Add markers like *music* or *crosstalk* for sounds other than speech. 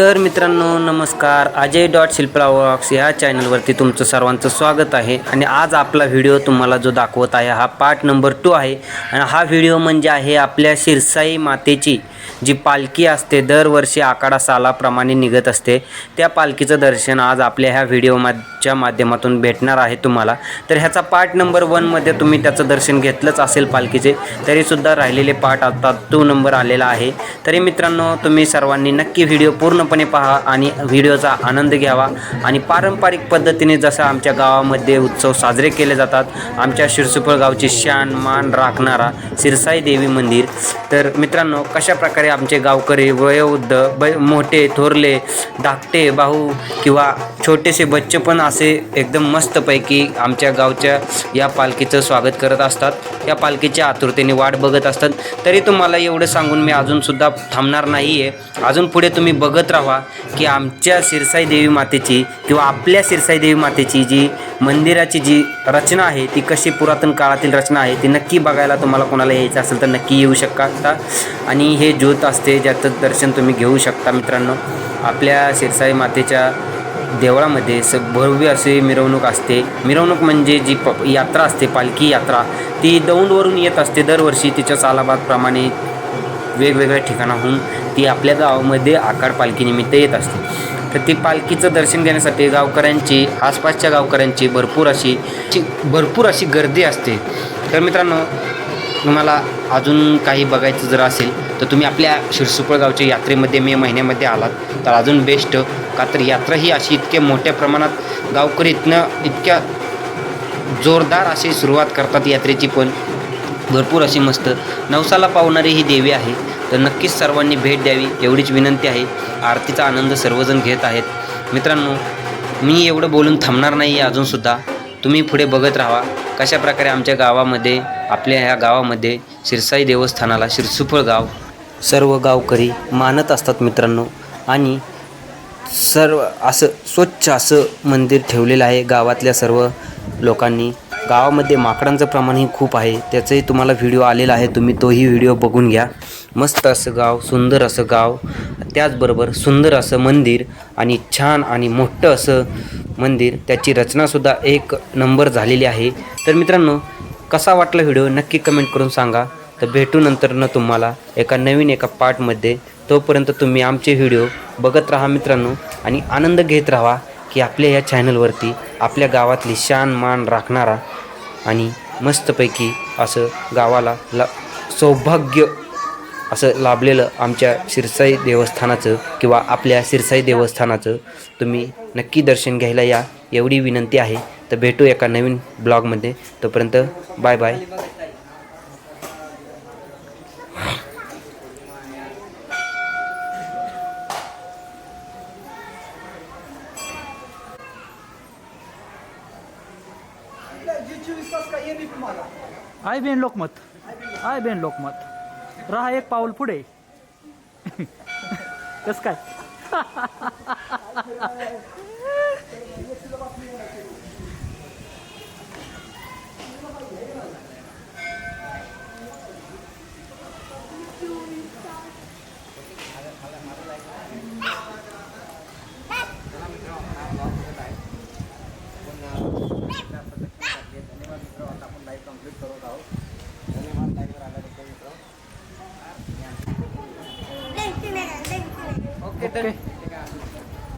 तर मित्रांनो नमस्कार. अजय डॉट शिल्पा वॉक्स ह्या चॅनलवरती तुमचं सर्वांचं स्वागत आहे. आणि आज आपला व्हिडिओ तुम्हाला जो दाखवत आहे हा पार्ट नंबर टू आहे. आणि हा व्हिडिओ म्हणजे आहे आपल्या शिरसाई मातेची. जी पालखी असते दरवर्षी आखाडा सालाप्रमाणे निघत असते. त्या पालखीचं दर्शन आज आपल्या ह्या व्हिडिओच्या माध्यमातून भेटणार आहे तुम्हाला. तर ह्याचा पार्ट नंबर वनमध्ये तुम्ही त्याचं दर्शन घेतलंच असेल पालखीचे तरीसुद्धा राहिलेले पार्ट आता टू नंबर आलेला आहे. तरी मित्रांनो तुम्ही सर्वांनी नक्की व्हिडिओ पूर्णपणे पहा आणि व्हिडिओचा आनंद घ्यावा. आणि पारंपरिक पद्धतीने जसं आमच्या गावामध्ये उत्सव साजरे केले जातात आमच्या शिरसुपळ गावची शान मान राखणारा सिरसाई देवी मंदिर. तर मित्रांनो कशा प्रकारे आमचे गावकरी वयोवृद्ध ब मोठे थोरले धाकटे भाऊ किंवा छोटेसे बच्चे पण असे एकदम मस्तपैकी आमच्या गावच्या या पालखीचं स्वागत करत असतात. या पालखीच्या आतुरतेने वाट बघत असतात. तरी तुम्हाला एवढं सांगून मी अजूनसुद्धा थांबणार नाही आहे अजून पुढे तुम्ही बघत राहा की आमच्या सिरसाई देवी मातेची किंवा आपल्या सिरसाई देवी मातेची जी मंदिराची जी रचना आहे ती कशी पुरातन काळातील रचना आहे ती नक्की बघायला तुम्हाला कोणाला यायचं असेल तर नक्की येऊ शकता. आणि हे ज्योत असते ज्याचं दर्शन तुम्ही घेऊ शकता मित्रांनो. आपल्या शिरसाई मातेच्या देवळामध्ये स भव्य असे मिरवणूक असते. मिरवणूक म्हणजे जी प यात्रा असते पालखी यात्रा ती दौंडवरून येत असते. दरवर्षी तिच्या चालाबादप्रमाणे वेगवेगळ्या ठिकाणाहून ती आपल्या गावामध्ये आकार पालखीनिमित्त येत असते. तर ती पालखीचं दर्शन घेण्यासाठी गावकऱ्यांची आसपासच्या गावकऱ्यांची भरपूर अशी ची भरपूर अशी गर्दी असते. तर मित्रांनो तुम्हाला अजून काही बघायचं जर असेल तर तुम्ही आपल्या शिरसुपळ गावच्या यात्रेमध्ये मे महिन्यामध्ये आलात तर अजून बेस्ट का तर यात्रा ही अशी इतक्या मोठ्या प्रमाणात गावकरी इथनं इतक्या जोरदार अशी सुरुवात करतात यात्रेची पण. भरपूर अशी मस्त नवसाला पावणारी ही देवी आहे. तर नक्कीच सर्वांनी भेट द्यावी एवढीच विनंती आहे. आरतीचा आनंद सर्वजण घेत आहेत. मित्रांनो मी एवढं बोलून थांबणार नाही आहे अजूनसुद्धा तुम्ही पुढे बघत राहा. कशा प्रकारे आमच्या गावामध्ये आपल्या ह्या गावामध्ये शिरसाई देवस्थानाला शिरसुफळ गाव सर्व गावकरी मानत असतात मित्रांनो. आणि सर्व असं स्वच्छ असं मंदिर ठेवलेलं आहे गावातल्या सर्व लोकांनी. गावामध्ये माकडांचं प्रमाणही खूप आहे. त्याचंही तुम्हाला व्हिडिओ आलेला आहे. तुम्ही तोही व्हिडिओ बघून घ्या. मस्त असं गाव सुंदर असं गाव. त्याचबरोबर सुंदर असं मंदिर आणि छान आणि मोठं असं मंदिर. त्याची रचनासुद्धा एक नंबर झालेली आहे. तर मित्रांनो कसा वाटला व्हिडिओ नक्की कमेंट करून सांगा. तर भेटू नंतरनं तुम्हाला एका नवीन एका पार्टमध्ये तोपर्यंत तुम्ही आमचे व्हिडिओ बघत राहा मित्रांनो आणि आनंद घेत राहा की आपल्या या चॅनलवरती आपल्या गावातली शान मान राखणारा आणि मस्तपैकी असं गावाला ला सौभाग्य असं लाभलेलं आमच्या शिरसाई देवस्थानाचं किंवा आपल्या शिरसाई देवस्थानाचं तुम्ही नक्की दर्शन घ्यायला या. एवढी विनंती आहे. तर भेटू एका नवीन ब्लॉगमध्ये. तोपर्यंत bye bye. I Ben Lokmat. I बेन लोकमत. राहा एक पाऊल पुढे. *laughs* कस काय? *laughs* 对